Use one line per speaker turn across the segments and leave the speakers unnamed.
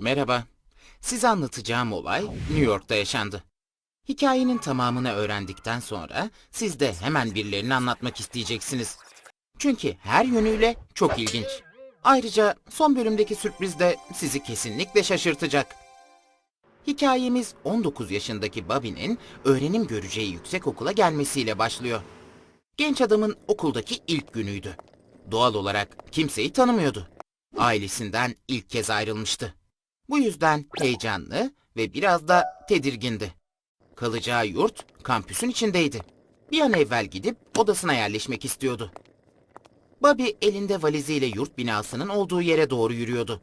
Merhaba. Size anlatacağım olay New York'ta yaşandı. Hikayenin tamamını öğrendikten sonra siz de hemen birilerini anlatmak isteyeceksiniz. Çünkü her yönüyle çok ilginç. Ayrıca son bölümdeki sürpriz de sizi kesinlikle şaşırtacak. Hikayemiz 19 yaşındaki Bobby'nin öğrenim göreceği yüksek okula gelmesiyle başlıyor. Genç adamın okuldaki ilk günüydü. Doğal olarak kimseyi tanımıyordu. Ailesinden ilk kez ayrılmıştı. Bu yüzden heyecanlı ve biraz da tedirgindi. Kalacağı yurt kampüsün içindeydi. Bir an evvel gidip odasına yerleşmek istiyordu. Bobby elinde valiziyle yurt binasının olduğu yere doğru yürüyordu.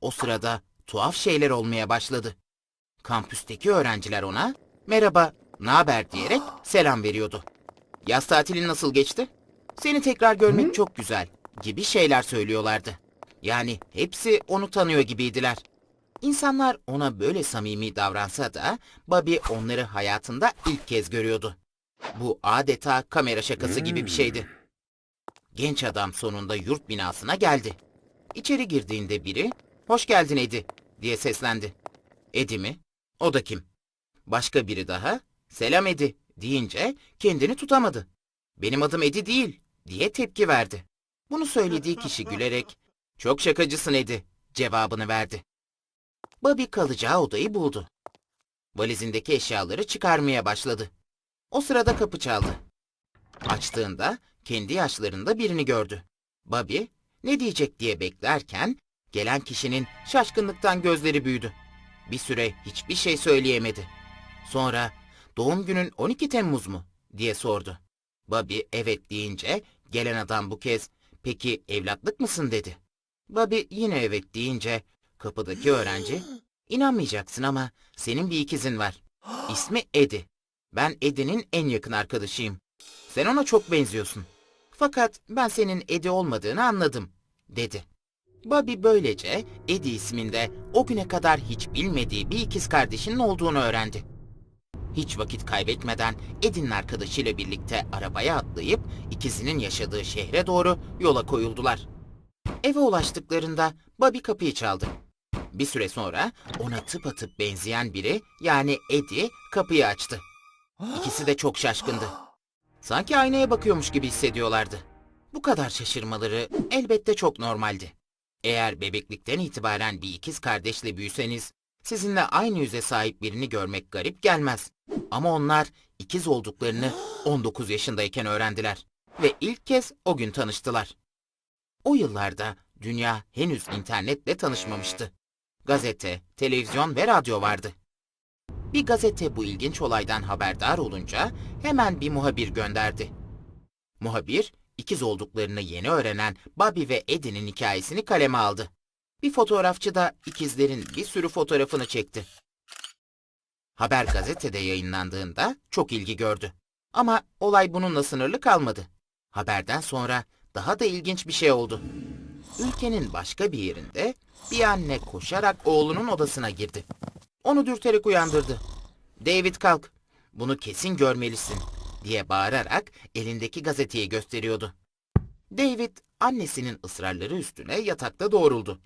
O sırada tuhaf şeyler olmaya başladı. Kampüsteki öğrenciler ona merhaba, ne haber diyerek selam veriyordu. Yaz tatilin nasıl geçti? Seni tekrar görmek çok güzel gibi şeyler söylüyorlardı. Yani hepsi onu tanıyor gibiydiler. İnsanlar ona böyle samimi davransa da Bobby onları hayatında ilk kez görüyordu. Bu adeta kamera şakası gibi bir şeydi. Genç adam sonunda yurt binasına geldi. İçeri girdiğinde biri, "Hoş geldin Edi." diye seslendi. Edi mi? O da kim? Başka biri daha, "Selam Edi." deyince kendini tutamadı. "Benim adım Edi değil." diye tepki verdi. Bunu söylediği kişi gülerek, "Çok şakacısın Edi." cevabını verdi. Bobby kalacağı odayı buldu. Valizindeki eşyaları çıkarmaya başladı. O sırada kapı çaldı. Açtığında kendi yaşlarında birini gördü. Bobby ne diyecek diye beklerken gelen kişinin şaşkınlıktan gözleri büyüdü. Bir süre hiçbir şey söyleyemedi. Sonra doğum günün 12 Temmuz mu diye sordu. Bobby evet deyince gelen adam bu kez peki evlatlık mısın dedi. Bobby yine evet deyince kapıdaki öğrenci inanmayacaksın ama senin bir ikizin var. İsmi Eddie. Ben Eddie'nin en yakın arkadaşıyım. Sen ona çok benziyorsun. Fakat ben senin Eddie olmadığını anladım, dedi. Bobby böylece Eddie isminde o güne kadar hiç bilmediği bir ikiz kardeşinin olduğunu öğrendi. Hiç vakit kaybetmeden Eddie'nin arkadaşıyla birlikte arabaya atlayıp ikizinin yaşadığı şehre doğru yola koyuldular. Eve ulaştıklarında Bobby kapıyı çaldı. Bir süre sonra ona tıpatıp benzeyen biri yani Eddie kapıyı açtı. İkisi de çok şaşkındı. Sanki aynaya bakıyormuş gibi hissediyorlardı. Bu kadar şaşırmaları elbette çok normaldi. Eğer bebeklikten itibaren bir ikiz kardeşle büyüseniz, sizinle aynı yüze sahip birini görmek garip gelmez. Ama onlar ikiz olduklarını 19 yaşındayken öğrendiler ve ilk kez o gün tanıştılar. O yıllarda dünya henüz internetle tanışmamıştı. Gazete, televizyon ve radyo vardı. Bir gazete bu ilginç olaydan haberdar olunca hemen bir muhabir gönderdi. Muhabir, ikiz olduklarını yeni öğrenen Bobby ve Eddie'nin hikayesini kaleme aldı. Bir fotoğrafçı da ikizlerin bir sürü fotoğrafını çekti. Haber gazetede yayınlandığında çok ilgi gördü. Ama olay bununla sınırlı kalmadı. Haberden sonra daha da ilginç bir şey oldu. Ülkenin başka bir yerinde bir anne koşarak oğlunun odasına girdi. Onu dürterek uyandırdı. David kalk, bunu kesin görmelisin diye bağırarak elindeki gazeteyi gösteriyordu. David annesinin ısrarları üstüne yatakta doğruldu.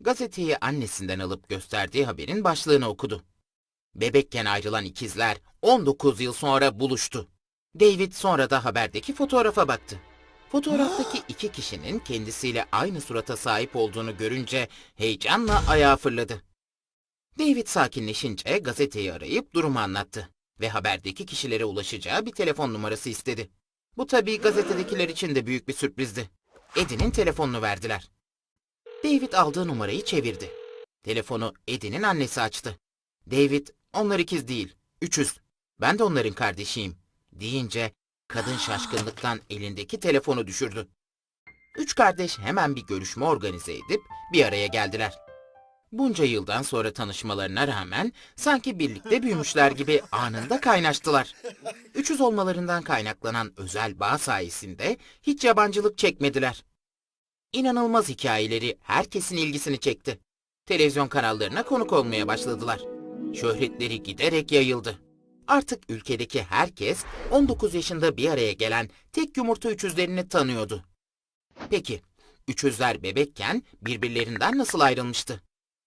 Gazeteyi annesinden alıp gösterdiği haberin başlığını okudu. Bebekken ayrılan ikizler 19 yıl sonra buluştu. David sonra da haberdeki fotoğrafa baktı. Fotoğraftaki iki kişinin kendisiyle aynı surata sahip olduğunu görünce heyecanla ayağa fırladı. David sakinleşince gazeteyi arayıp durumu anlattı ve haberdeki kişilere ulaşacağı bir telefon numarası istedi. Bu tabii gazetedekiler için de büyük bir sürprizdi. Eddie'nin telefonunu verdiler. David aldığı numarayı çevirdi. Telefonu Eddie'nin annesi açtı. David, onlar ikiz değil, üçüz. Ben de onların kardeşiyim, deyince kadın şaşkınlıktan elindeki telefonu düşürdü. Üç kardeş hemen bir görüşme organize edip bir araya geldiler. Bunca yıldan sonra tanışmalarına rağmen sanki birlikte büyümüşler gibi anında kaynaştılar. Üçüz olmalarından kaynaklanan özel bağ sayesinde hiç yabancılık çekmediler. İnanılmaz hikayeleri herkesin ilgisini çekti. Televizyon kanallarına konuk olmaya başladılar. Şöhretleri giderek yayıldı. Artık ülkedeki herkes 19 yaşında bir araya gelen tek yumurta üçüzlerini tanıyordu. Peki, üçüzler bebekken birbirlerinden nasıl ayrılmıştı?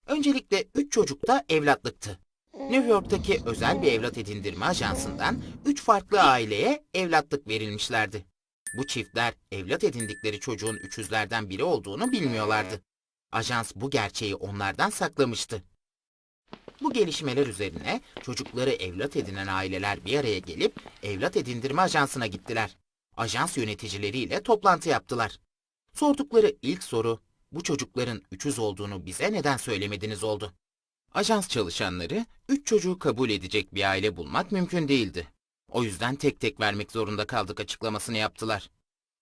Öncelikle üç çocuk da evlatlıktı. New York'taki özel bir evlat edindirme ajansından üç farklı aileye evlatlık verilmişlerdi. Bu çiftler evlat edindikleri çocuğun üçüzlerden biri olduğunu bilmiyorlardı. Ajans bu gerçeği onlardan saklamıştı. Bu gelişmeler üzerine çocukları evlat edinen aileler bir araya gelip evlat edindirme ajansına gittiler. Ajans yöneticileriyle toplantı yaptılar. Sordukları ilk soru, bu çocukların üçüz olduğunu bize neden söylemediniz oldu. Ajans çalışanları, üç çocuğu kabul edecek bir aile bulmak mümkün değildi. O yüzden tek tek vermek zorunda kaldık açıklamasını yaptılar.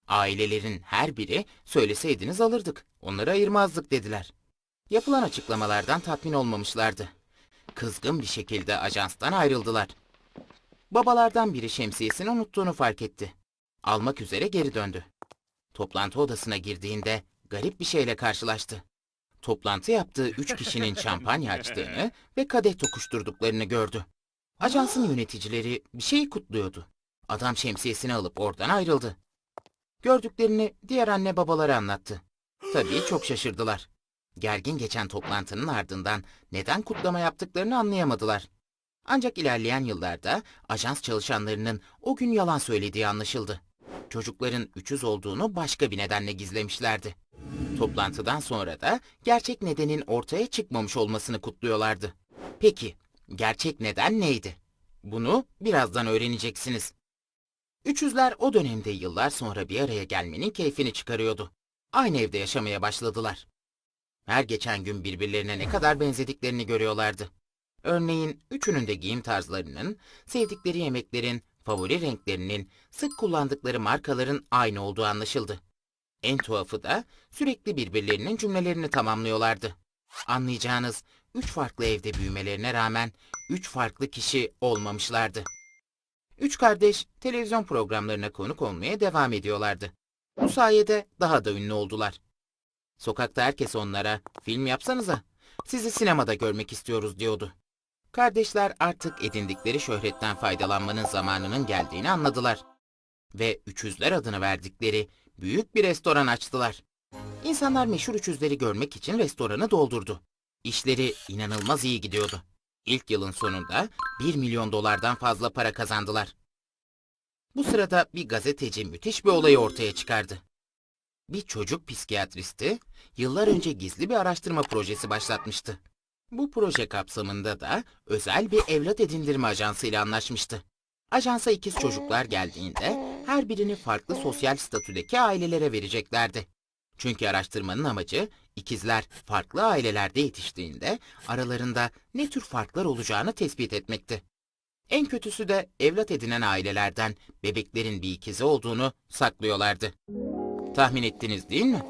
Ailelerin her biri, söyleseydiniz alırdık, onları ayırmazdık dediler. Yapılan açıklamalardan tatmin olmamışlardı. Kızgın bir şekilde ajanstan ayrıldılar. Babalardan biri şemsiyesini unuttuğunu fark etti. Almak üzere geri döndü. Toplantı odasına girdiğinde garip bir şeyle karşılaştı. Toplantı yaptığı üç kişinin şampanya açtığını ve kadeh tokuşturduklarını gördü. Ajansın yöneticileri bir şeyi kutluyordu. Adam şemsiyesini alıp oradan ayrıldı. Gördüklerini diğer anne babaları anlattı. Tabii çok şaşırdılar. Gergin geçen toplantının ardından neden kutlama yaptıklarını anlayamadılar. Ancak ilerleyen yıllarda ajans çalışanlarının o gün yalan söylediği anlaşıldı. Çocukların üçüz olduğunu başka bir nedenle gizlemişlerdi. Toplantıdan sonra da gerçek nedenin ortaya çıkmamış olmasını kutluyorlardı. Peki, gerçek neden neydi? Bunu birazdan öğreneceksiniz. Üçüzler o dönemde yıllar sonra bir araya gelmenin keyfini çıkarıyordu. Aynı evde yaşamaya başladılar. Her geçen gün birbirlerine ne kadar benzediklerini görüyorlardı. Örneğin üçünün de giyim tarzlarının, sevdikleri yemeklerin, favori renklerinin, sık kullandıkları markaların aynı olduğu anlaşıldı. En tuhafı da sürekli birbirlerinin cümlelerini tamamlıyorlardı. Anlayacağınız üç farklı evde büyümelerine rağmen üç farklı kişi olmamışlardı. Üç kardeş televizyon programlarına konuk olmaya devam ediyorlardı. Bu sayede daha da ünlü oldular. Sokakta herkes onlara film yapsanıza, sizi sinemada görmek istiyoruz diyordu. Kardeşler artık edindikleri şöhretten faydalanmanın zamanının geldiğini anladılar. Ve üçüzler adını verdikleri büyük bir restoran açtılar. İnsanlar meşhur üçüzleri görmek için restoranı doldurdu. İşleri inanılmaz iyi gidiyordu. İlk yılın sonunda 1 milyon dolardan fazla para kazandılar. Bu sırada bir gazeteci müthiş bir olayı ortaya çıkardı. Bir çocuk psikiyatristi yıllar önce gizli bir araştırma projesi başlatmıştı. Bu proje kapsamında da özel bir evlat edindirme ajansı ile anlaşmıştı. Ajansa ikiz çocuklar geldiğinde her birini farklı sosyal statüdeki ailelere vereceklerdi. Çünkü araştırmanın amacı ikizler farklı ailelerde yetiştiğinde aralarında ne tür farklar olacağını tespit etmekti. En kötüsü de evlat edinen ailelerden bebeklerin bir ikizi olduğunu saklıyorlardı. Tahmin ettiniz değil mi?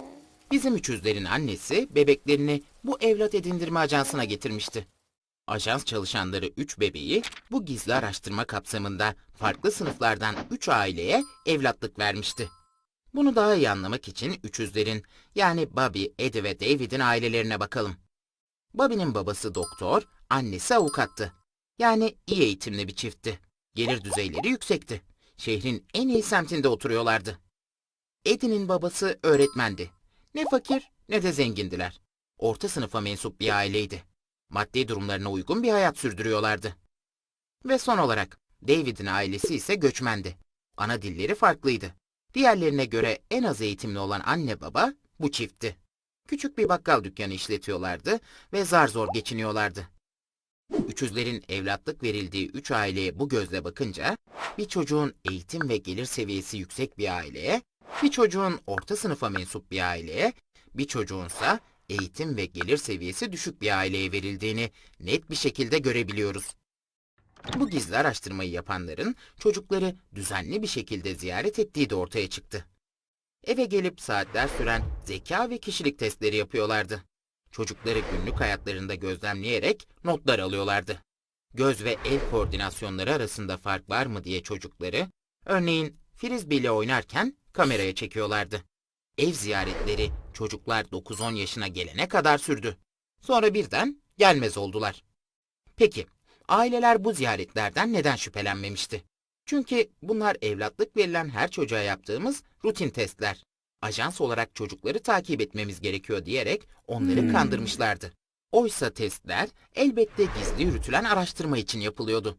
Bizim üçüzlerin annesi bebeklerini bu evlat edindirme ajansına getirmişti. Ajans çalışanları üç bebeği bu gizli araştırma kapsamında farklı sınıflardan üç aileye evlatlık vermişti. Bunu daha iyi anlamak için üçüzlerin yani Bobby, Eddie ve David'in ailelerine bakalım. Bobby'nin babası doktor, annesi avukattı. Yani iyi eğitimli bir çiftti. Gelir düzeyleri yüksekti. Şehrin en iyi semtinde oturuyorlardı. Eddie'nin babası öğretmendi. Ne fakir ne de zengindiler. Orta sınıfa mensup bir aileydi. Maddi durumlarına uygun bir hayat sürdürüyorlardı. Ve son olarak David'in ailesi ise göçmendi. Ana dilleri farklıydı. Diğerlerine göre en az eğitimli olan anne baba bu çiftti. Küçük bir bakkal dükkanı işletiyorlardı ve zar zor geçiniyorlardı. Üçüzlerin evlatlık verildiği üç aileye bu gözle bakınca, bir çocuğun eğitim ve gelir seviyesi yüksek bir aileye, bir çocuğun orta sınıfa mensup bir aileye, bir çocuğunsa eğitim ve gelir seviyesi düşük bir aileye verildiğini net bir şekilde görebiliyoruz. Bu gizli araştırmayı yapanların çocukları düzenli bir şekilde ziyaret ettiği de ortaya çıktı. Eve gelip saatler süren zeka ve kişilik testleri yapıyorlardı. Çocukları günlük hayatlarında gözlemleyerek notlar alıyorlardı. Göz ve el koordinasyonları arasında fark var mı diye çocukları, örneğin frisbee ile oynarken kameraya çekiyorlardı. Ev ziyaretleri çocuklar 9-10 yaşına gelene kadar sürdü. Sonra birden gelmez oldular. Peki, aileler bu ziyaretlerden neden şüphelenmemişti? Çünkü bunlar evlatlık verilen her çocuğa yaptığımız rutin testler. Ajans olarak çocukları takip etmemiz gerekiyor diyerek onları
Hmm.
kandırmışlardı. Oysa testler elbette gizli yürütülen araştırma için yapılıyordu.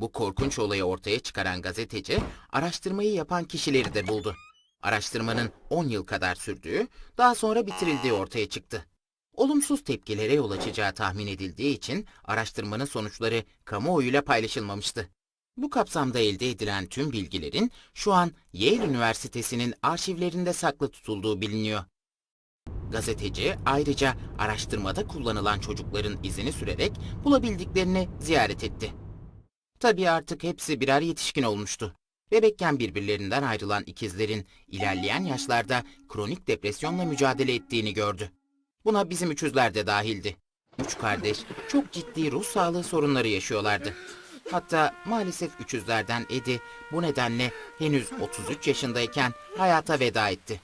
Bu korkunç olayı ortaya çıkaran gazeteci, araştırmayı yapan kişileri de buldu. Araştırmanın 10 yıl kadar sürdüğü, daha sonra bitirildiği ortaya çıktı. Olumsuz tepkilere yol açacağı tahmin edildiği için araştırmanın sonuçları kamuoyuyla paylaşılmamıştı. Bu kapsamda elde edilen tüm bilgilerin şu an Yale Üniversitesi'nin arşivlerinde saklı tutulduğu biliniyor. Gazeteci ayrıca araştırmada kullanılan çocukların izini sürerek bulabildiklerini ziyaret etti. Tabii artık hepsi birer yetişkin olmuştu. Bebekken birbirlerinden ayrılan ikizlerin ilerleyen yaşlarda kronik depresyonla mücadele ettiğini gördü. Buna bizim üçüzler de dahildi. Üç kardeş çok ciddi ruh sağlığı sorunları yaşıyorlardı. Hatta maalesef üçüzlerden Edi bu nedenle henüz 33 yaşındayken hayata veda etti.